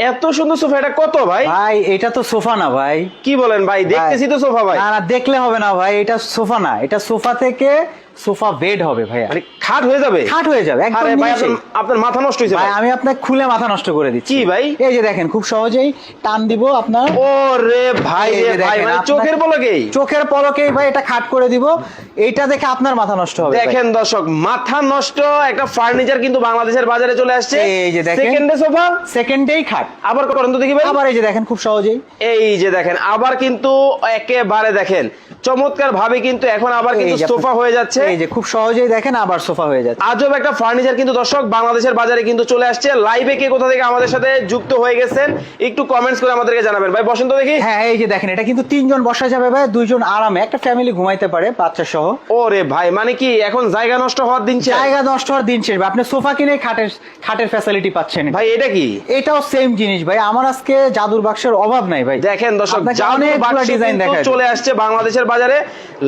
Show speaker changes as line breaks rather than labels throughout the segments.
এত সুন্দর সোফা এটা কত ভাই?
ভাই এটা তো সোফা না ভাই।
কি বলেন ভাই? দেখতেছি তো সোফা ভাই।
না না দেখলে হবে না ভাই এটা সোফা না। এটা সোফা থেকে সোফা বেড হবে ভাই
মানে খাট হয়ে যাবে?
খাট হয়ে যাবে একদম
আরে ভাই। আপনার- মাথা নষ্ট হয়েছে
ভাই আমি আপনাকে খুলে মাথা নষ্ট করে দিচ্ছি।
কি ভাই?
এই যে দেখেন খুব সহজেই টান দিব আপনার।
ও রে ভাই
এই
রে ভাই
দেখেন,
মানে চোখের পলকেই।
চোখের পলকেই ভাই এটা খাট করে দিব। এইটা দেখে আপনার মাথা নষ্ট হবে
দেখেন দর্শক মাথা নষ্ট একটা ফার্নিচার কিন্তু বাংলাদেশের বাজারে চলে আসছে।
এই যে দেখেন।
সেকেন্ডে সোফা।
সেকেন্ডেই খাট।
আবার করেন তো দেখি ভাই?
আবার এই যে দেখেন খুব সহজেই।
এই যে দেখেন আবার কিন্তু একেবারে দেখেন। চমৎকার ভাবে কিন্তু এখন আবার কিন্তু সোফা হয়ে যাচ্ছে।
এই যে খুব সহজেই দেখেন আবার সোফা হয়ে যাচ্ছে।
আজব একটা ফার্নিচার কিন্তু দর্শক বাংলাদেশের বাজারে কিন্তু চলে আসছে। লাইভে কে কোথা থেকে আমাদের সাথে যুক্ত হয়ে গেছেন একটু কমেন্টস করে আমাদেরকে জানাবেন। ভাই বসন্ত দেখি।
হ্যাঁ এই যে দেখেন এটা কিন্তু তিনজন বসা যাবে ভাই দুইজন আরামে। একটা ফ্যামিলি ঘুমাইতে পারে বাচ্চা সহ।
ওরে ভাই মানে কি এখন জায়গা নষ্ট হওয়ার দিন শেষ?
জায়গা নষ্ট হওয়ার দিন শেষ ভাই। আপনি সোফা কিনে খাটের খাটের ফ্যাসিলিটি পাচ্ছেন।
ভাই এটা কি?
এটাও সেম জিনিস ভাই। আমার আজকে জাদুর বাক্সের অভাব নাই ভাই।
দেখেন দর্শক জাদুর বাক্স
ডিজাইন দেখা
চলে আসছে বাংলাদেশের বাজারে।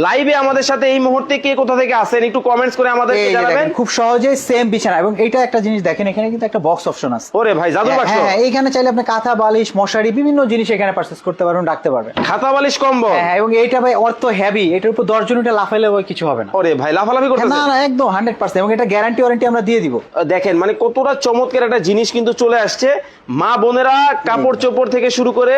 লাইভে আমাদের সাথে এই মুহূর্তে কে কোথা থেকে আসেন একটু কমেন্টস করে আমাদেরকে জানাবেন।
খুব সহজেই সেম বিছানা। এবং এইটা একটা জিনিস দেখেন এখানে কিন্তু একটা বক্স অপশন আছে।
ওরে ভাই জাদুর বাক্স।
হ্যাঁ হ্যাঁ, এইখানে চাইলে আপনি কাঁথা বালিশ মশারি বিভিন্ন জিনিস এখানে পারচেস করতে পারবেন রাখতে পারবেন।
খাতা বালিশ কম্বল।
হ্যাঁ এবং এইটা ভাই অর্থ হেভি এটার উপর দশ জন এটা লাফাইলে ওই কিছু হবে না।
ওরে ভাই লাফালাফি
করতে
না
না একদম হান্ড্রেড পার্সেন্ট এবং এটা গ্যারান্টি ওয়ারেন্টি আমরা দিয়ে দিব।
দেখেন মানে কতটা চমৎকার একটা জিনিস কিন্তু চলে আসছে। মা বোনেরা কাপড় চোপড় থেকে শুরু করে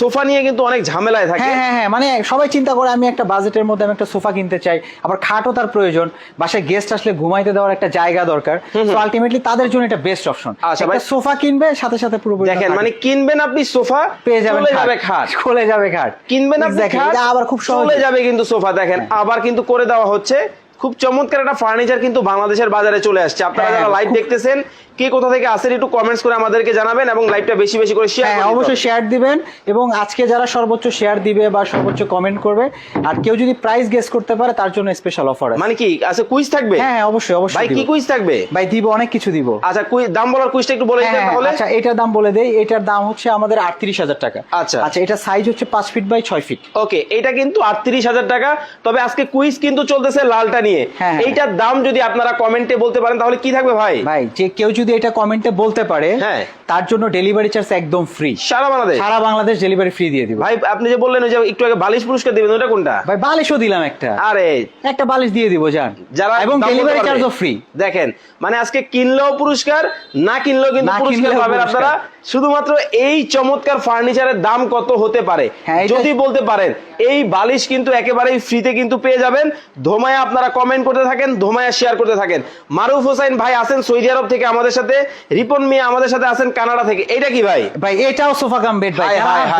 সোফা নিয়ে কিন্তু অনেক ঝামেলায় থাকে।
হ্যাঁ হ্যাঁ হ্যাঁ মানে সবাই চিন্তা করে আমি একটা বাজেটের মধ্যে আমি একটা সোফা কিনতে চাই আবার খাটও তার প্রয়োজন বাসায় গেস্ট আসলে ঘুমাইতে দেওয়ার একটা জায়গা দরকার। তো আলটিমেটলি তাদের জন্য এটা বেস্ট অপশন
আচ্ছা,
একটা
ভাই।
সোফা কিনবে সাথে সাথে পুরো
দেখেন মানে কিনবেন আপনি সোফা
পেয়ে যাবেন।
যাবে খাট।
খুলে যাবে খাট।
কিনবেন আপনি
দেখেন
খাট
আবার খুব সহজ।
যাবে কিন্তু সোফা দেখেন আবার কিন্তু করে দেওয়া হচ্ছে খুব চমৎকার একটা ফার্নিচার কিন্তু বাংলাদেশের বাজারে চলে আসছে। আপনারা
হ্যাঁ,
যারা লাইভ দেখতেছেন কে কোথা থেকে আসেন একটু কমেন্টস করে আমাদেরকে জানাবেন এবং লাইভটা বেশি বেশি করে শেয়ার
হ্যাঁ অবশ্যই শেয়ার দিবেন এবং আজকে যারা সর্বোচ্চ শেয়ার দিবে বা সর্বোচ্চ কমেন্ট করবে আর কেউ যদি প্রাইস গেস করতে পারে তার জন্য স্পেশাল অফার আছে।
মানে কি আছে কুইজ থাকবে?
হ্যাঁ হ্যাঁ অবশ্যই
ভাই কি। কুইজ থাকবে?
ভাই দিব অনেক কিছু দিব।
আচ্ছা কুইজ দাম বলার কুইজটা একটু বলে
হ্যাঁ, হ্যাঁ,
তাহলে।
আচ্ছা এটার দাম বলে দেই। এটার দাম হচ্ছে আমাদের আটত্রিশ হাজার টাকা।
আচ্ছা।
আচ্ছা এটা সাইজ হচ্ছে পাঁচ ফিট বাই ছয় ফিট
ওকে এটা কিন্তু আটত্রিশ হাজার টাকা। তবে আজকে কুইজ কিন্তু চলতেছে লালটা নিয়ে।
হ্যাঁ, হ্যাঁ।
এইটার দাম যদি আপনারা কমেন্টে বলতে পারেন তাহলে কি থাকবে ভাই?
ভাই যে কেউ যদি এটা কমেন্টে বলতে পারে
হ্যাঁ।
তার জন্য ডেলিভারি চার্জ একদম ফ্রি
সারা বাংলাদেশ?
সারা বাংলাদেশ ডেলিভারি ফ্রি দিয়ে দিব।
ভাই আপনি যে বললেন ওই যে একটু আগে বালিশ পুরস্কার দিবেন ওটা কোনটা?
ভাই বালিশও দিলাম একটা।
আরে।
একটা বালিশ দিয়ে দিব জান
যারা
এবং ডেলিভারি চার্জও ফ্রি
দেখেন মানে আজকে কিনলেও পুরস্কার না কিনলেও কিন্তু পুরস্কার পাবেন আপনারা। শুধুমাত্র এই চমৎকার ফার্নিচারের দাম কত হতে পারে?
হ্যাঁ,
যদি বলতে পারেন এই বালিশ কিন্তু একেবারেই ফ্রিতে কিন্তু পেয়ে যাবেন। ধোমায়া আপনারা কমেন্ট করতে থাকেন ধোমায়া শেয়ার করতে থাকেন। মারুফ হোসাইন ভাই আছেন সৌদি আরব থেকে আমাদের সাথে রিপন মিয়া আমাদের সাথে আছেন কানাডা থেকে। এটা কি ভাই?
ভাই এটাও সোফা কাম বেড ভাই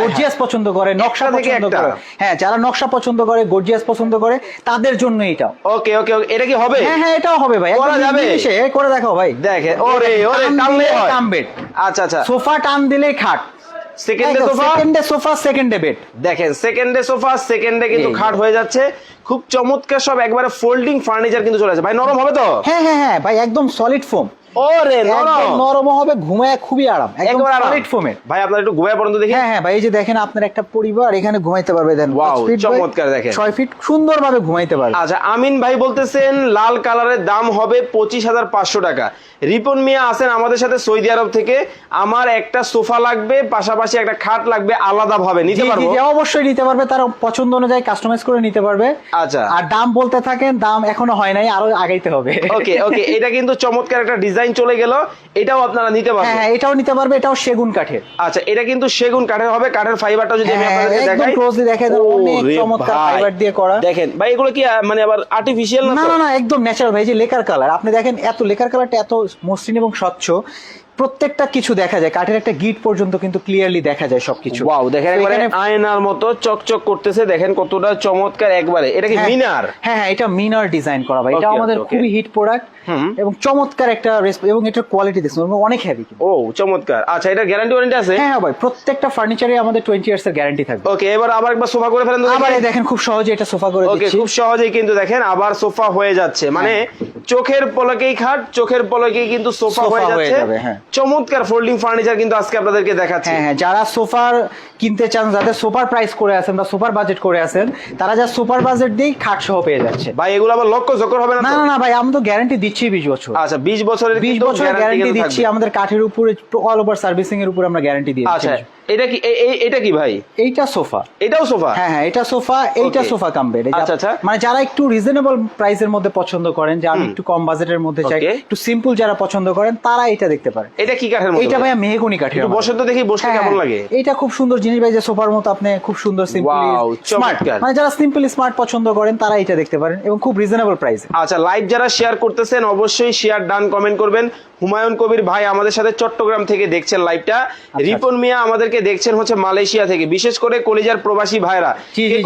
গর্জিয়াস পছন্দ করে নকশা
থেকে
পছন্দ। করে। হ্যাঁ যারা নকশা পছন্দ করে গর্জিয়াস পছন্দ করে তাদের জন্য এটা
ওকে ওকে এটা কি হবে?
হ্যাঁ হ্যাঁ এটাও হবে ভাই
করা যাবে?
এই করে দেখো ভাই।
দেখে ওরে ওরে
টান
টানলে
কাম বেড
আচ্ছা আচ্ছা।
সোফা টান দিলেই খাট।
সেকেন্ডে সোফা
সেকেন্ডে সোফা সেকেন্ডে বেড
দেখেন সেকেন্ডে সোফা সেকেন্ডে কিন্তু খাট হয়ে যাচ্ছে। খুব চমৎকার সব একবারে ফোল্ডিং ফার্নিচার কিন্তু চলে যাচ্ছে ভাই নরম হবে তো?
হ্যাঁ হ্যাঁ হ্যাঁ ভাই একদম সলিড ফোম
ওরে নরম।
নরম হবে ঘুমায় খুবই আরাম। একদম সলিড
ভাই আপনার একটু ঘুমায় দেখি।
হ্যাঁ হ্যাঁ ভাই এই যে দেখেন আপনার একটা পরিবার এখানে ঘুমাইতে পারবে দেন। By
চমৎকার দেখেন।
ছয় ফিট সুন্দরভাবে ঘুমাইতে পারবে।
আচ্ছা আমিন ভাই বলতেছেন লাল কালারের দাম হবে পঁচিশ হাজার পাঁচশো টাকা। রিপন মিয়া আছেন আমাদের সাথে সৌদি আরব থেকে। আমার একটা সোফা লাগবে পাশাপাশি একটা খাট লাগবে আলাদা ভাবে নিতে পারব?
অবশ্যই নিতে পারবে তার পছন্দ অনুযায়ী কাস্টমাইজ করে নিতে পারবে।
আচ্ছা।
আর দাম বলতে থাকেন দাম এখনও হয় নাই আরও আগাইতে হবে।
ওকে ওকে এটা কিন্তু চমৎকার একটা ডিজাইন চলে গেল এটাও আপনারা নিতে
হ্যাঁ
পারবেন।
হ্যাঁ এটাও নিতে পারবে এটাও সেগুন কাঠের।
আচ্ছা এটা কিন্তু সেগুন কাঠের হবে কাঠের ফাইবারটা যদি আমি
হ্যাঁ,
আপনাদেরকে
একদম
দেখাই।
closely দেখাই দেন, অনেক চমৎকার fiber দিয়ে করা।
দেখেন ভাই এগুলো কি মানে আবার আর্টিফিশিয়াল না
না না একদম ন্যাচারাল ভাই যে লেকার কালার আপনি দেখেন এত লেকার কালারটা এত মসৃণ এবং স্বচ্ছ প্রত্যেকটা কিছু দেখা যায় কাঠের একটা গিট পর্যন্ত কিন্তু ক্লিয়ারলি দেখা যায় সবকিছু।
ওয়াও দেখেন একবারে আয়নার মতো চকচক করতেছে দেখেন কতটা চমৎকার একবারে। এটা কি
হ্যাঁ,
মিনার?
হ্যাঁ হ্যাঁ এটা মিনার ডিজাইন করা ভাই এটা আমাদের. খুবই হিট প্রোডাক্ট। এবং চমৎকার একটা এবং এটার কোয়ালিটি দেখুন অনেক হেভি
ও চমৎকার। আচ্ছা এটা গ্যারান্টি ওয়ারেন্টি আছে?
হ্যাঁ হ্যাঁ ভাই প্রত্যেকটা ফার্নিচারে আমাদের টোয়েন্টি ইয়ার্স এর গ্যারান্টি থাকবে।
ওকে এবার আবার একবার সোফা করে ফেলেন
আবার দেখেন খুব সহজে এটা সোফা করে
ওকে খুব সহজেই কিন্তু দেখেন আবার সোফা হয়ে যাচ্ছে। মানে চোখের পলকেই খাট চোখের পলকেই কিন্তু সোফা হয়ে
হয়ে
যাচ্ছে।
হ্যাঁ।
চমৎকার ফোল্ডিং ফার্নিচার কিন্তু আজকে আপনাদেরকে দেখাচ্ছি।
হ্যাঁ হ্যাঁ যারা সোফার কিনতে চান যাদের সোফার প্রাইস করে আছেন বা সোফার বাজেট করে আছেন তারা যা সুপার বাজেট দিয়েই খাট সহ পেয়ে যাচ্ছে।
ভাই এগুলো আবার লক্ষ্য জকর হবে না
না না না ভাই আমি তো গ্যারান্টি দিচ্ছি দিচ্ছি বিশ বছর।
আচ্ছা বিশ বছরের
বছর গ্যারান্টি দিচ্ছি আমাদের কাঠের উপরে অল ওভার সার্ভিসিং এর উপর আমরা গ্যারান্টি দিয়ে
আচ্ছা এটা কি এটা কি ভাই?
এইটা সোফা।
এটাও সোফা?
হ্যাঁ হ্যাঁ এটা সোফা এইটা সোফা কাম বেড
আচ্ছা, আচ্ছা।
মানে যারা একটু রিজনেবল প্রাইসের মধ্যে পছন্দ করেন যে আমি একটু কম বাজেটের মধ্যে চাই একটু সিম্পল যারা পছন্দ করেন তারা এটা দেখতে পারেন
এটা কি কাঠের মতো?
এইটা
ভাই?
ভাইয়া মেহগনি কাঠের
একটু। বসে তো দেখি বসতে
হ্যাঁ,
কেমন
হ্যাঁ।
লাগে?
এটা খুব সুন্দর জিনিস ভাই যে সোফার মতো আপনি খুব সুন্দর সিম্পলি স্মার্ট মানে যারা সিম্পল স্মার্ট পছন্দ করেন তারা এটা দেখতে পারেন এবং খুব রিজনেবল প্রাইসে
আচ্ছা লাইভ যারা শেয়ার করতেছেন অবশ্যই শেয়ার ডান কমেন্ট করবেন। হুমায়ুন কবির ভাই আমাদের সাথে চট্টগ্রাম থেকে দেখছেন লাইভটা
আচ্ছা।
রিপন মিয়া আমাদেরকে দেখছেন হচ্ছে মালয়েশিয়া থেকে বিশেষ করে কলিজার প্রবাসী ভাইরা।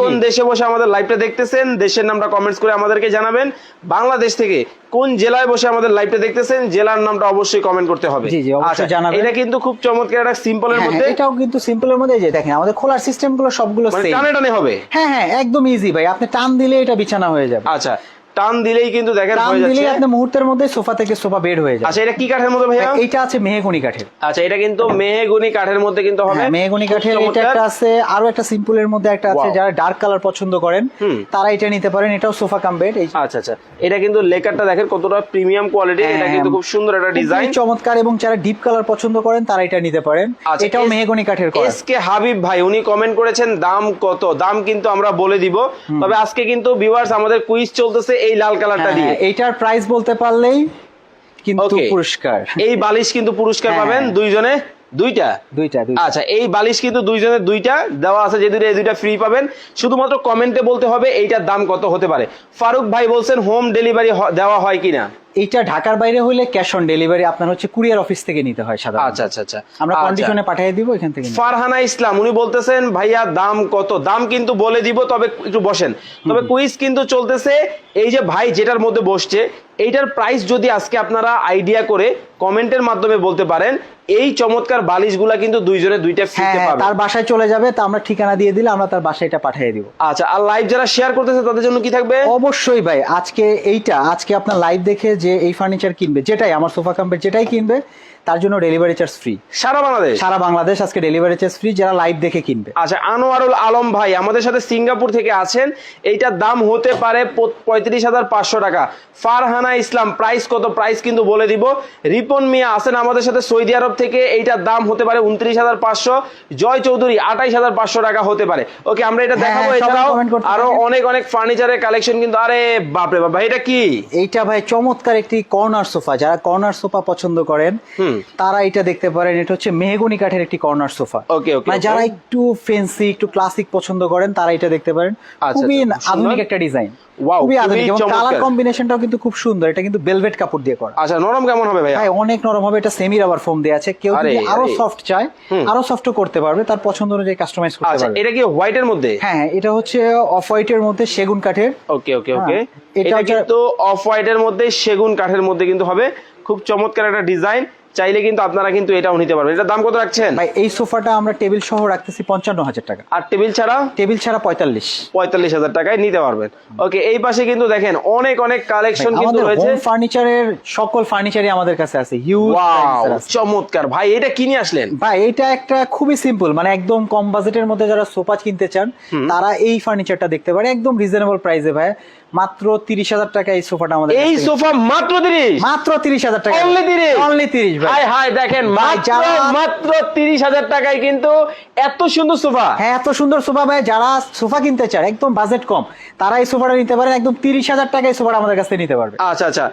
কোন। দেশে বসে আমাদের লাইভটা দেখতেছেন দেশের নামটা কমেন্টস করে আমাদেরকে জানাবেন। বাংলাদেশ থেকে কোন জেলায় বসে আমাদের লাইভটা দেখতেছেন জেলার নামটা অবশ্যই কমেন্ট করতে হবে। আচ্ছা এটা কিন্তু খুব চমৎকার একটা সিম্পলের
হ্যাঁ,
মধ্যে।
এটাও কিন্তু সিম্পলের মধ্যে যে দেখেন আমাদের খোলার সিস্টেমগুলো সবগুলো
মানে টানে টানে হবে।
হ্যাঁ হ্যাঁ একদম ইজি ভাই আপনি টান দিলে এটা বিছানা হয়ে যাবে।
আচ্ছা টান দিলেই কিন্তু দেখেন হয়ে যাচ্ছে।
আপনি মুহূর্তের মধ্যে সোফা থেকে সোফা বেড হয়ে যাবে
আচ্ছা এটা কি কাঠের মধ্যে ভাইয়া?
এইটা আছে মেহগনি কাঠের।
আচ্ছা এটা কিন্তু মেহগুনি কাঠের মধ্যে কিন্তু হবে।
হ্যাঁ, মেহগনি কাঠের এটা। একটা আছে আরও একটা সিম্পলের মধ্যে একটা আছে যারা ডার্ক কালার পছন্দ করেন তারা এটা নিতে পারেন এটাও সোফা কাম বেড
আচ্ছা আচ্ছা। এটা কিন্তু লেকারটা দেখেন কতটা প্রিমিয়াম কোয়ালিটি এটা
হ্যাঁ,
কিন্তু খুব সুন্দর একটা ডিজাইন
চমৎকার এবং যারা ডিপ কালার পছন্দ করেন তারা এটা নিতে পারেন।
আচ্ছা,
এটাও মেহগনি কাঠের করা।
এস কে হাবিব ভাই উনি কমেন্ট করেছেন দাম কত? দাম কিন্তু আমরা বলে দিব। তবে আজকে কিন্তু ভিউয়ার্স আমাদের কুইজ চলতেছে এই লাল কালারটা
হ্যাঁ,
দিয়ে।
এইটার প্রাইস বলতে পারলেই কিন্তু. পুরস্কার।
এই বালিশ কিন্তু পুরস্কার
হ্যাঁ,
পাবেন। দুইজনে দুইটা?
দুইটা দুইটা।
আচ্ছা এই বালিশ কিন্তু দুইজনের দুইটা দেওয়া আছে যে দুইটা এই দুইটা ফ্রি পাবেন। শুধুমাত্র কমেন্টে বলতে হবে এইটার দাম কত হতে পারে। ফারুক ভাই বলছেন হোম ডেলিভারি দেওয়া হয় কিনা?
এইটা ঢাকার বাইরে হলে ক্যাশ অন ডেলিভারি আপনার হচ্ছে কুরিয়ার অফিস থেকে নিতে হয় সাধারণত।
আচ্ছা আচ্ছা আচ্ছা।
আমরা
আচ্ছা।
কন্ডিশনে পাঠিয়ে দিব এখান থেকে
ফারহানা ইসলাম উনি বলতেছেন ভাইয়া দাম কত? দাম কিন্তু বলে দিব তবে একটু বসেন। তবে কুইজ কিন্তু চলতেছে এই যে ভাই যেটার মধ্যে বসছে এইটার প্রাইস যদি আজকে আপনারা আইডিয়া করে কমেন্টের মাধ্যমে বলতে পারেন এই চমৎকার বালিশগুলা কিন্তু দুইজনে দুইটা
হ্যাঁ
ফ্রিতে
হ্যাঁ,
পাবেন।
তার বাসায় চলে যাবে তা আমরা ঠিকানা দিয়ে দিলে আমরা তার বাসায় এটা পাঠিয়ে দিব।
আচ্ছা আর লাইভ যারা শেয়ার করতেছে তাদের জন্য কি থাকবে?
অবশ্যই ভাই আজকে এইটা আজকে আপনার লাইভ দেখে যে এই ফার্নিচার কিনবে যেটাই আমার সোফা কাম্পের যেটাই কিনবে তার জন্য ডেলিভারি চার্জ ফ্রি
সারা বাংলাদেশ?
সারা বাংলাদেশ আজকে ডেলিভারি চার্জ ফ্রি যারা লাইভ দেখে কিনবে।
আচ্ছা আনোয়ারুল আলম ভাই আমাদের সাথে সিঙ্গাপুর থেকে আছেন। এইটার দাম হতে পারে পঁয়ত্রিশ হাজার পাঁচশো টাকা। ফারহানা ইসলাম প্রাইস কত? প্রাইস কিন্তু বলে দিব। রিপন মিয়া আছেন আমাদের সাথে সৌদি আরব থেকে। এইটার দাম হতে পারে উনত্রিশ হাজার পাঁচশো। জয় চৌধুরী আঠাইশ হাজার পাঁচশো টাকা হতে পারে। ওকে আমরা এটা
হ্যাঁ,
দেখাবো এছাড়াও
আরও
অনেক অনেক ফার্নিচারের কালেকশন কিন্তু আরে বাপরে বাবা এটা কি?
এইটা ভাই চমৎকার একটি কর্নার সোফা যারা কর্নার সোফা পছন্দ করেন। তারা এটা দেখতে পারেন এটা হচ্ছে মেহগনি কাঠের একটি কর্নার সোফা
okay,
মানে যারা একটু ফেন্সি একটু ক্লাসিক পছন্দ করেন তারা এটা দেখতে পারেন।
আচ্ছা,
খুবই
আচ্ছা,
আধুনিক একটা ডিজাইন খুবই
খুবই
আধুনিক। এবং কালার কম্বিনেশনটাও কিন্তু খুব সুন্দর। এটা কিন্তু বেলভেট কাপড় দিয়ে করা।
আচ্ছা নরম কেমন হবে
ভাই অনেক নরম হবে। এটা সেমি রাবার ফোম দেওয়া আছে। কেউ যদি
আরও।
সফট চায় আরও সফট করতে পারবে। তার পছন্দ অনুযায়ী কাস্টমাইজ করতে পারবে।
এটা কি হোয়াইটের মধ্যে?
হ্যাঁ এটা হচ্ছে অফ হোয়াইটের মধ্যে সেগুন কাঠের।
ওকে ওকে ওকে
এটা
কিন্তু অফ হোয়াইটের মধ্যে সেগুন কাঠের মধ্যে কিন্তু হবে। খুব চমৎকার একটা ডিজাইন চাইলে কিন্তু আপনারা কিন্তু এটাও নিতে পারবেন। এটার দাম কত রাখছেন?
ভাই এই সোফাটা আমরা টেবিল সহ রাখতেছি পঞ্চান্ন হাজার টাকা।
আর টেবিল ছাড়া?
টেবিল ছাড়া পঁয়তাল্লিশ।
পঁয়তাল্লিশ হাজার টাকায় নিতে পারবেন। ওকে এই পাশে কিন্তু দেখেন অনেক অনেক কালেকশন কিন্তু রয়েছে।
হোম ফার্নিচারের সকল ফার্নিচারই আমাদের কাছে আছে। হিউজ
চমৎকার। ভাই এটা কিনে আসলেন?
ভাই এটা একটা খুবই সিম্পল মানে একদম কম বাজেটের মধ্যে যারা সোফা কিনতে চান তারা এই ফার্নিচারটা দেখতে পারে। একদম রিজনেবল প্রাইসে ভাই। মাত্র তিরিশ হাজার টাকা এই সোফাটা আমাদের
এই সোফা মাত্র তিরিশ?
মাত্র তিরিশ হাজার টাকা।
Only 30?
অনলি তিরিশ ভাই।
হাই দেখেন মাত্র তিরিশ হাজার টাকায় কিন্তু এত সুন্দর সোফা।
হ্যাঁ এত সুন্দর সোফা ভাই যারা সোফা কিনতে চায় একদম বাজেট কম তারা এই সোফাটা নিতে পারেন একদম তিরিশ হাজার টাকা এই সোফাটা আমাদের কাছ থেকে নিতে পারবে।
আচ্ছা আচ্ছা।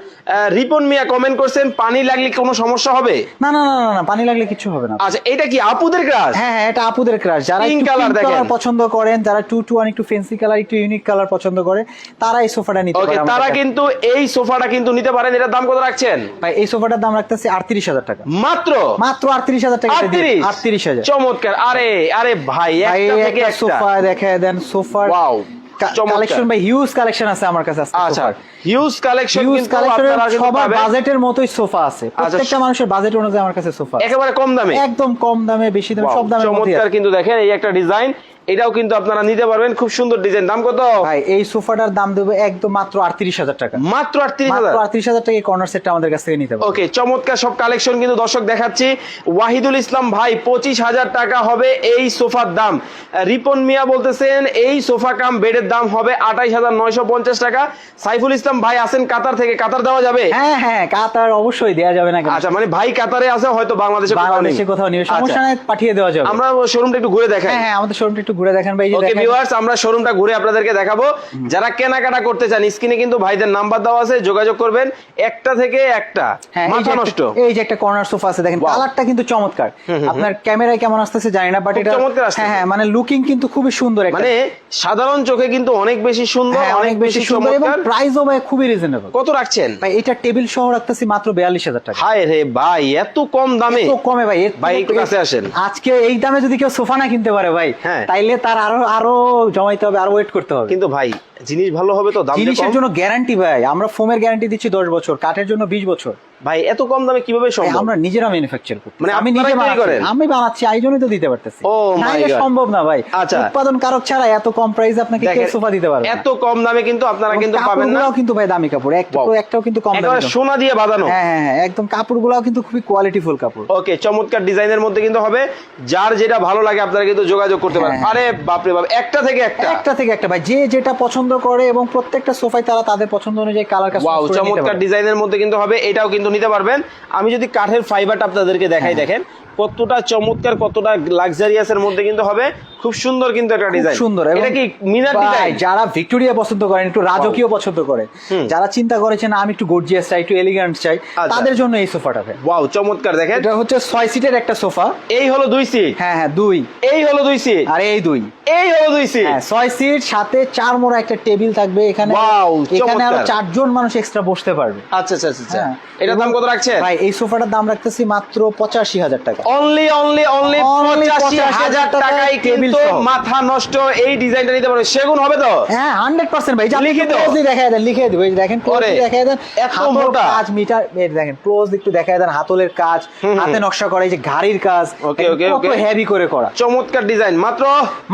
রিপন মিয়া কমেন্ট করছেন পানি লাগলে কোনো সমস্যা হবে?
না না না না, পানি লাগলে কিছু হবে না।
আচ্ছা এটা কি আপুদের ক্রাশ
হ্যাঁ হ্যাঁ এটা আপুদের ক্রাশ যারা
দেখেন।
পছন্দ করেন যারা টু টু ওয়ান একটু ফেন্সি কালার একটু ইউনিক কালার পছন্দ করে তারা এই সোফাটা নিতে
ওকে তারা কিন্তু এই সোফাটা কিন্তু নিতে পারেন এটার দাম কত রাখছেন?
ভাই এই সোফাটার দাম রাখতেছি আটত্রিশ হাজার টাকা।
মাত্র?
মাত্র আটত্রিশ হাজার টাকা
আটত্রিশ?
আটত্রিশ হাজার।
চমৎকার। আরে আরে ভাই একটা থেকে
একটা সোফা দেখে দেন সোফার
ওয়াও
কালেকশন ভাই হিউজ কালেকশন আছে আমার কাছে
আচ্ছা হিউজ কালেকশন কিন্তু আপনারা
সবার
আচ্ছা,
বাজেটের মতোই সোফা আছে। প্রত্যেকটা মানুষের বাজেট অনুযায়ী আমার কাছে সোফা
একেবারে কম দামে।
একদম কম দামে বেশি দামে সব দামের মধ্যে
চমৎকার কিন্তু দেখেন এই একটা ডিজাইন এটাও কিন্তু আপনারা নিতে পারবেন। খুব সুন্দর ডিজাইন। দাম কত?
ভাই এই সোফাটার দাম দেবে একদম মাত্র আটত্রিশ হাজার টাকা।
মাত্র আটত্রিশ হাজার?
আটত্রিশ হাজার টাকা এই কর্নার সেটটা আমাদের কাছ থেকে নিতে
ওকে চমৎকার সব কালেকশন কিন্তু দর্শক দেখাচ্ছি। ওয়াহিদুল ইসলাম ভাই পঁচিশ হাজার টাকা হবে এই সোফার দাম। রিপন মিয়া বলতেছেন এই সোফা কাম বেডের দাম হবে আঠাইশ হাজার নয়শো পঞ্চাশ টাকা। সাইফুল ইসলাম ভাই আছেন কাতার থেকে। কাতার দেওয়া যাবে?
হ্যাঁ হ্যাঁ কাতার অবশ্যই দেওয়া যাবে না
আচ্ছা মানে ভাই কাতারে আছে হয়তো বাংলাদেশে কোথাও নেই।
বাংলাদেশে কোথাও নেই। সমস্যা
আচ্ছা,
পাঠিয়ে দেওয়া যাবে।
আমরা শোরুমটা একটু ঘুরে দেখাই।
হ্যাঁ হ্যাঁ আমাদের শোরুমটা একটু ঘুরে দেখেন ভাই
ওকে ভিউয়ার্স আমরা শোরুমটা ঘুরে আপনাদেরকে দেখাবো। যারা কেনাকাটা করতে চান স্ক্রিনে কিন্তু ভাইদের নাম্বার দেওয়া আছে যোগাযোগ করবেন। একটা থেকে একটা।
হ্যাঁ
মাথা নষ্ট।
এই যে একটা কর্নার সোফা আছে দেখেন কালারটা কিন্তু চমৎকার। আপনার ক্যামেরায় কেমন আসতেছে জানি না বাট এটা
চমৎকার আসতেছে।
হ্যাঁ হ্যাঁ মানে লুকিং কিন্তু খুবই সুন্দর একটা
মানে সাধারণ চোখে কিন্তু অনেক বেশি সুন্দর
হ্যাঁ,
অনেক বেশি
সুন্দর এবং প্রাইসও ভাই খুবই রিজনেবল
কত রাখছেন?
ভাই এটা টেবিল সহ রাখতেছি মাত্র বিয়াল্লিশ হাজার টাকা।
হায় রে ভাই এত কম দামে?
তো কমে ভাই
ভাই, একটু কাছে আসেন।
আজকে এই দামে যদি কেউ সোফা না কিনতে পারে ভাই
হ্যাঁ।
তাইলে তার আরও আরও জমাইতে হবে আরও ওয়েট করতে হবে।
কিন্তু ভাই জিনিস ভালো হবে তো দাম
জিনিসের জন্য গ্যারান্টি ভাই আমরা ফোমের গ্যারান্টি দিচ্ছি দশ বছর কাঠের জন্য বিশ বছর।
ভাই এত কম দামে কীভাবে সম্ভব?
আমরা নিজেরা ম্যানুফ্যাকচার করি
মানে
আমি নিজে বানাচ্ছি।
করেন?
আমি বানাচ্ছি এই জন্যই তো দিতে পারতেছি।
My
নাইলে
God.
সম্ভব না ভাই।
আচ্ছা।
উৎপাদন কারক ছাড়া এত কম প্রাইসে আপনাকে
দেখেন,
সোফা দিতে পারবে
এত কম দামে কিন্তু আপনারা কিন্তু পাবেন না।
কিন্তু ভাই দামি কাপড়। একটা তো একটাও কিন্তু কম দামি
সোনা দিয়ে বাঁধানো।
হ্যাঁ হ্যাঁ হ্যাঁ একদম কাপড়গুলোও কিন্তু খুবই কোয়ালিটিফুল কাপড়।
ওকে চমৎকার ডিজাইনের মধ্যে কিন্তু হবে। যার যেটা ভালো লাগে আপনারা কিন্তু যোগাযোগ করতে পারেন।
হ্যাঁ।
আরে বাপরে বাপ একটা থেকে একটা।
একটা থেকে একটা ভাই যে যেটা পছন্দ করে এবং প্রত্যেকটা সোফায় তারা তাদের পছন্দ অনুযায়ী কালার কাজ
ওয়াও চমৎকার ডিজাইনের মধ্যে কিন্তু হবে এটাও কিন্তু নিতে পারবেন। আমি যদি কাঠের ফাইবারটা আপনাদেরকে দেখাই
হ্যাঁ।
দেখেন কতটা চমৎকার কতটা লাক্সারিয়াস এর মধ্যে কিন্তু হবে। খুব সুন্দর কিন্তু একটা ডিজাইন
সুন্দর
এটা কি মিনার ডিজাইন
যারা ভিক্টোরিয়া পছন্দ করেন একটু রাজকীয় পছন্দ করেন যারা চিন্তা করেছেন আমি একটু গর্জিয়াস চাই একটু এলিগেন্ট চাই
আচ্ছা।
তাদের জন্য এই সোফাটা ভাই।
ওয়াও চমৎকার। দেখেন।
এটা হচ্ছে ছয় সিটের একটা সোফা।
এই হলো দুই সিট
হ্যাঁ হ্যাঁ দুই।
এই হলো দুই সিট
আর এই দুই।
এই হলো দুই সিট
হ্যাঁ ছয় সিট সাথে চার মোড়া একটা টেবিল থাকবে এখানে।
Wow,
এখানে
আরও
চারজন মানুষ এক্সট্রা বসতে পারবে।
আচ্ছা আচ্ছা আচ্ছা, আচ্ছা।
হ্যাঁ।
এটার দাম কত রাখছেন?
ভাই এই সোফাটার দাম রাখতেছি মাত্র পঁচাশি হাজার টাকা।
অনলি অনলি অনলি পঁচাশি
85,000
হাজার
টাকায়
টাকায়
টেবিল
মাথা নষ্ট এই ডিজাইনটা নিতে পারবে সেগুন হবে তো?
হ্যাঁ হান্ড্রেড পার্সেন্ট ভাই
লিখে দাও।
ক্লোজলি দেখায় দেন লিখে দেবো। দেখেন
ওরে,
ক্লোজলি দেখায় দেন।
এত মোটা।
মিটার দেখেন ক্লোজ একটু দেখায় দেন হাতলের কাজ হাতে নকশা করা এই যে ঘাড়ির কাজ
ওকে, ওকে, ওকে।
হেভি করে করা।
চমৎকার ডিজাইন। মাত্র?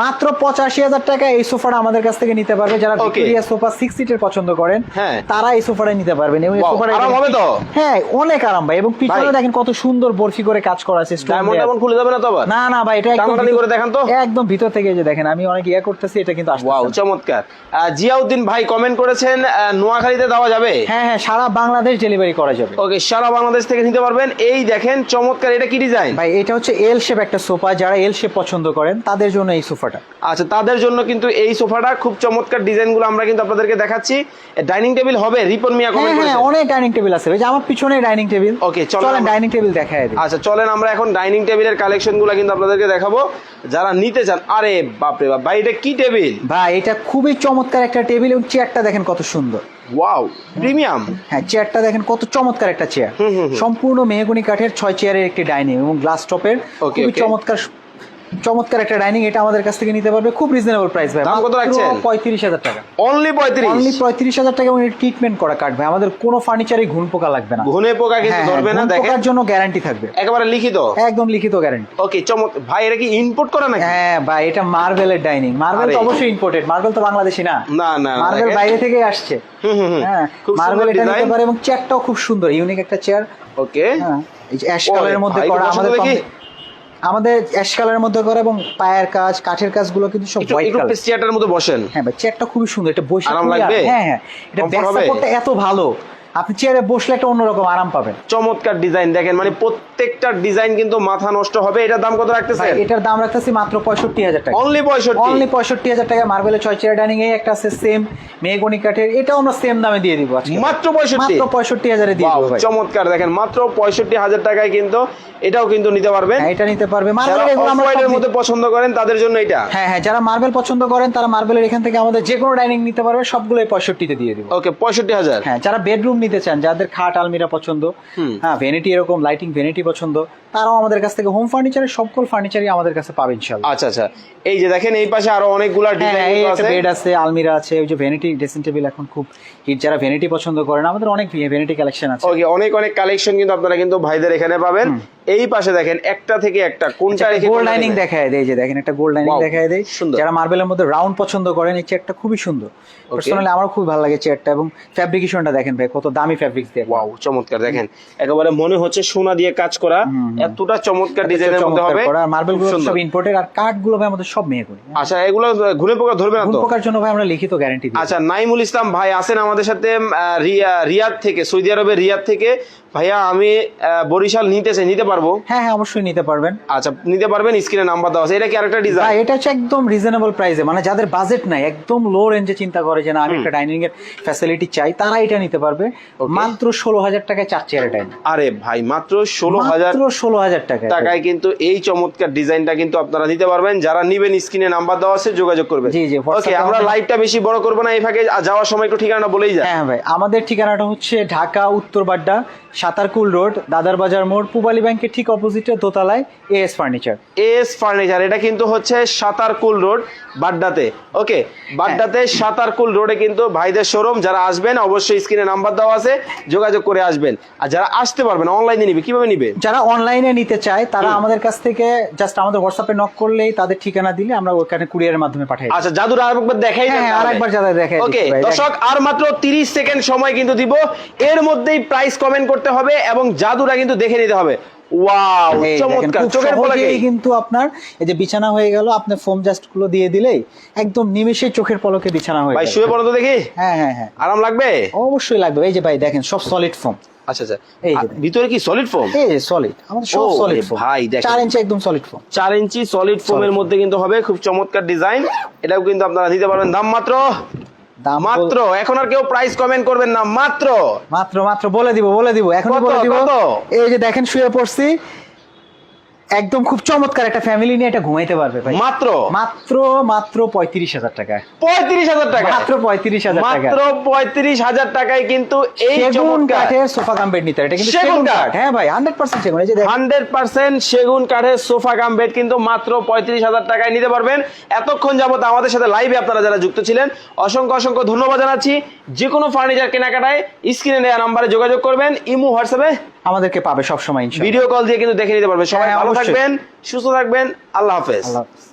মাত্র পঁচাশি হাজার টাকা এই সোফাটা আমাদের কাছ থেকে নিতে পারবে। যারা ভিক্টোরিয়া সোফা সিক্স সিটের পছন্দ করেন
হ্যাঁ।
তারা এই সোফাটা নিতে পারবেন। এবং সোফাটা
আরাম হবে তো?
হ্যাঁ অনেক আরাম ভাই। এবং পিছনে দেখেন কত সুন্দর বরফি করে কাজ করা আছে
ডায়মন্ড ডায়মন্ড খুলে যাবে না তো আবার?
না না ভাই এটা একদম
করে দেখান তো।
একদম ভিতর থেকে যে দেখেন আমি অনেক ইয়া করতেছি এটা কিন্তু
ওয়াও চমৎকার। জিয়াউদ্দিন ভাই কমেন্ট করেছেন নোয়াখালীতে দেওয়া যাবে?
হ্যাঁ হ্যাঁ সারা বাংলাদেশ ডেলিভারি করা যাবে।
ওকে সারা বাংলাদেশ থেকে নিতে পারবেন। এই দেখেন চমৎকার এটা কি ডিজাইন
ভাই এটা হচ্ছে এল শেপ একটা সোফা যারা এল শেপ পছন্দ করেন তাদের জন্য এই সোফাটা।
আচ্ছা তাদের জন্য কিন্তু এই সোফাটা খুব চমৎকার ডিজাইনগুলো আমরা কিন্তু আপনাদেরকে দেখাচ্ছি। ডাইনিং টেবিল হবে? রিপন মিয়া
হ্যাঁ
কমেন্ট
হ্যাঁ
করেছেন
অনেক ডাইনিং টেবিল আছে। ভাই যে আমার পিছনে ডাইনিং টেবিল
ওকে চলো
চলেন ডাইনিং টেবিল দেখায় দিই।
আচ্ছা চলেন আমরা এখন ডাইনিং টেবিলের কালেকশনগুলো কিন্তু আপনাদেরকে দেখাবো। যারা নিতে চান আরে বাপরে বাপ ভাই এটা কি টেবিল?
ভাই এটা খুবই চমৎকার একটা টেবিল এবং চেয়ারটা দেখেন কত সুন্দর।
Wow premium.
হ্যাঁ চেয়ারটা দেখেন কত চমৎকার একটা চেয়ার। সম্পূর্ণ মেহগনি কাঠের ছয় চেয়ারের একটি ডাইনিং এবং গ্লাস টপের খুবই চমৎকার চমৎকার একটা ডাইনিং এটা আমাদের কাছ থেকে নিতে পারবে। খুব রিজনেবল প্রাইস ভাই।
দাম কত রাখছেন?
পঁয়ত্রিশ হাজার টাকা।
অনলি 35
অনলি
পঁয়ত্রিশ
পঁয়ত্রিশ হাজার টাকা এবং ট্রিটমেন্ট করা কাটবে আমাদের কোনো ফার্নিচারে ঘুন পোকা লাগবে না।
ঘুনে পোকা কিন্তু
হ্যাঁ,
ধরবে না দেখেন।
পোকার জন্য গ্যারান্টি থাকবে।
একেবারে লিখিত?
একদম লিখিত গ্যারান্টি
ওকে চমৎ ভাই এটা কি ইনপুট করা নাকি?
হ্যাঁ ভাই এটা মার্বেলের ডাইনিং মার্বেল তো অবশ্যই ইম্পোর্টেড মার্বেল তো বাংলাদেশি না।
না না
মার্বেল বাইরে থেকে আসছে।
হুম, হুম, হুম।
হ্যাঁ
খুব
মার্বেল
সুন্দর
এটা নিতে পারে এবং চেয়ারটাও খুব সুন্দর ইউনিক একটা চেয়ার
ওকে
হ্যাঁ এই যে অ্যাশ কালারের মধ্যে করা আমাদের আমাদের অ্যাশ কালারের মধ্যে করে এবং পায়ের কাজ কাঠের কাজগুলো কিন্তু সব হোয়াইট
একটু
কালার
চেয়ারটার মধ্যে বসেন।
হ্যাঁ ভাই চেয়ারটা খুবই সুন্দর এটা বসে
আরাম লাগবে?
হ্যাঁ হ্যাঁ এটা ব্যাক সাপোর্টটা এত ভালো। আপনি চেয়ারে বসলে একটা অন্যরকম আরাম পাবেন।
চমৎকার ডিজাইন দেখেন মানে প্রত্যেকটা ডিজাইন কিন্তু মাথা নষ্ট হবে। এটার দাম কত
ভাই
রাখতেছেন
এটার দাম রাখতেছি মাত্র পঁয়ষট্টি হাজার টাকা।
অনলি পঁয়ষট্টি।
অনলি পঁয়ষট্টি হাজার টাকা। মার্বেলের ছয় চেয়ার ডাইনিং এই একটা আছে সেম মেহগনি কাঠের। এটাও আমরা সেম দামে দিয়ে দিব
মাত্র পঁয়ষট্টি।
মাত্র পঁয়ষট্টি হাজারে দিয়ে দিব ভাই।
চমৎকার। দেখেন মাত্র পঁয়ষট্টি হাজার টাকায় কিন্তু এটাও কিন্তু নিতে পারবেন।
হ্যাঁ, এটা নিতে পারবে। মার্বেল এগুলো আমরা
মধ্যে পছন্দ করেন তাদের জন্য এটা।
হ্যাঁ হ্যাঁ যারা মার্বেল পছন্দ করেন তারা মার্বেলের এখান থেকে আমাদের যে কোনো ডাইনিং নিতে পারবে। সবগুলোই পঁয়ষট্টিতে দিয়ে দিব।
ওকে পঁয়ষট্টি হাজার।
হ্যাঁ যারা বেডরুম নিতে চান যাদের খাট আলমিরা পছন্দ হ্যাঁ ভ্যানিটি এরকম লাইটিং ভ্যানিটি পছন্দ তারাও আমাদের কাছ থেকে হোম ফার্নিচারের সকল ফার্নিচারই আমাদের কাছে পাবে ইনশাল্লাহ
আচ্ছা আচ্ছা। এই যে দেখেন এই পাশে আরও অনেকগুলা
হ্যাঁ
ডিজাইন
এই একটা
আছে।
বেড আছে আলমিরা আছে ওই যে ভ্যানিটি ড্রেসিং টেবিল এখন খুব হিট যারা ভ্যানিটি পছন্দ করেন আমাদের অনেক ভ্যানিটি কালেকশন আছে।
ওকে অনেক অনেক কালেকশন কিন্তু আপনারা কিন্তু ভাইদের এখানে পাবেন। এই পাশে দেখেন একটা থেকে একটা কোনটা রেখে
গোল্ড লাইনিং? দেখায় দেয় যে দেখেন একটা গোল্ড লাইনিং দেখায় দেয়। যারা মার্বেলের মধ্যে রাউন্ড পছন্দ করেন এই চেয়ারটা খুবই সুন্দর। পার্সোনালি আমার খুব ভালো লাগে চেয়ারটা এবং ফ্যাব্রিকেশনটা দেখেন ভাই কত দামি ফ্যাব্রিক্স দিয়ে।
ওয়াও চমৎকার। দেখেন একেবারে মনে হচ্ছে সোনা দিয়ে কাজ করা। এতটা চমৎকার ডিজাইনের মধ্যে হবে।
আর
মার্বেলগুলো
সব ইম্পোর্টেড আর কাঠগুলো ভাই আমাদের সব মেয়ে করি।
আচ্ছা এগুলো ঘুরে পোকা ধরবে না তো?
প্রকার জন্য ভাই আমরা লিখিত গ্যারান্টি দিই।
আচ্ছা নাইমুল ইসলাম ভাই আছেন আমাদের সাথে রিয়া- রিয়াদ থেকে সৌদি আরবের রিয়াদ থেকে। ভাইয়া আমি বরিশাল নিতে চাই নিতে পারব?
হ্যাঁ হ্যাঁ অবশ্যই নিতে পারবেন।
আচ্ছা নিতে পারবেন স্ক্রিনে নাম্বার দেওয়া আছে। এটা কি আরেকটা
ভাই
ডিজাইন
এটা হচ্ছে একদম রিজনেবল প্রাইসে মানে যাদের বাজেট নাই একদম লো রেঞ্জে চিন্তা করে যে না আমি একটা ডাইনিং এর ফ্যাসিলিটি চাই তারা এটা নিতে পারবে। মাত্র ষোলো হাজার টাকায় চার চেয়ার ডাইনিং
আরে ভাই মাত্র ষোলো হাজার
মাত্র ষোলো হাজার টাকায়।
টাকায় কিন্তু এই চমৎকার ডিজাইনটা কিন্তু আপনারা নিতে পারবেন। যারা নিবেন স্ক্রিনে নাম্বার দেওয়া আছে যোগাযোগ করবেন।
জি, জি,
ওকে আমরা লাইভটা বেশি বড় করব না এই ফাঁকে। যাওয়ার সময় একটু ঠিকানা বলেই যায়
হ্যাঁ ভাই। আমাদের ঠিকানাটা হচ্ছে ঢাকা উত্তর বাড্ডা সাতারকুল রোড দাদার বাজার মোড় পুবালি ব্যাংকের ঠিক অপোজিটে দোতলায় এএস ফার্নিচার
এস ফার্নিচার এটা কিন্তু হচ্ছে সাতারকুল রোড বাড্ডাতে। ওকে বাড্ডাতে
হ্যাঁ।
সাতারকুল রোডে কিন্তু ভাইদের শোরুম যারা আসবেন অবশ্যই স্ক্রিনে নাম্বার দেওয়া আছে যোগাযোগ করে আসবেন। আর যারা আসতে পারবেন অনলাইনে নিবে। কীভাবে নিবে?
যারা অনলাইনে নিতে চায় তারা আমাদের কাছ থেকে জাস্ট আমাদের হোয়াটসঅ্যাপে নক করলেই তাদের ঠিকানা দিলে আমরা ওখানে কুরিয়ারের মাধ্যমে পাঠাই
আচ্ছা জাদুর আরেকবার দেখাই
হ্যাঁ, হ্যাঁ, আরেকবার যাদের দেখাই
ওকে দর্শক আর মাত্র 30 সেকেন্ড সময় কিন্তু দিব। এর মধ্যেই প্রাইস কমেন্ট করতে হবে এবং জাদুরা কিন্তু দেখে নিতে হবে। ওয়াও চমৎকার চোখের পলকে।
কিন্তু আপনার এই যে বিছানা হয়ে গেল আপনি ফোম জাস্টগুলো দিয়ে দিলেই একদম নিমেষে চোখের পলকে বিছানা হয়ে
ভাই শুয়ে পড়ো তো দেখি।
হ্যাঁ হ্যাঁ হ্যাঁ।
আরাম লাগবে?
অবশ্যই লাগবে। এই যে ভাই দেখেন সব সলিড ফোম
আচ্ছা আচ্ছা।
এই।
ভিতরে কি সলিড ফোম
এই সলিড আমাদের সব সলিড ফোম
ভাই, দেখেন।
চার ইঞ্চি একদম সলিড ফোম
4 ইঞ্চি সলিড ফোমের মধ্যে কিন্তু হবে খুব চমৎকার ডিজাইন এটাও কিন্তু আপনারা দিতে পারবেন। দাম মাত্র?
দাম
মাত্র। এখন আর কেউ প্রাইস কমেন্ট করবেন না। মাত্র।
মাত্র মাত্র। বলে দিব বলে দিব। এখন বলে দিব। এই যে দেখেন শুয়ে পড়ছি। একদম খুব চমৎকার একটা ফ্যামিলি নিয়ে এটা ঘুমাইতে পারবে ভাই।
মাত্র?
মাত্র মাত্র পঁয়ত্রিশ হাজার টাকা
পঁয়ত্রিশ হাজার টাকা?
মাত্র পঁয়ত্রিশ হাজার
মাত্র পঁয়ত্রিশ হাজার টাকায় কিন্তু এই
সেগুন কাঠের সোফা কাম বেড নিতে এটা কিন্তু
সেগুন? কাঠ।
হ্যাঁ ভাই হান্ড্রেড পার্সেন্ট সেগুন। এই যে
হান্ড্রেড পার্সেন্ট সেগুন কাঠের সোফা কাম বেড কিন্তু মাত্র পঁয়ত্রিশ হাজার টাকায় নিতে পারবেন। এতক্ষণ যাবত আমাদের সাথে লাইভে আপনারা যারা যুক্ত ছিলেন অসংখ্য অসংখ্য ধন্যবাদ জানাচ্ছি। যে কোনো ফার্নিচার কেনাকাটায় স্ক্রিনে দেওয়া নাম্বারে যোগাযোগ করবেন। ইমো হোয়াটসঅ্যাপে
আমাদেরকে পাবে সবসময়
ভিডিও কল দিয়ে কিন্তু দেখে নিতে পারবে। সবাই
হ্যাঁ,
ভালো থাকবেন সুস্থ থাকবেন আল্লাহ হাফেজ।
আল্লাহ হাফেজ।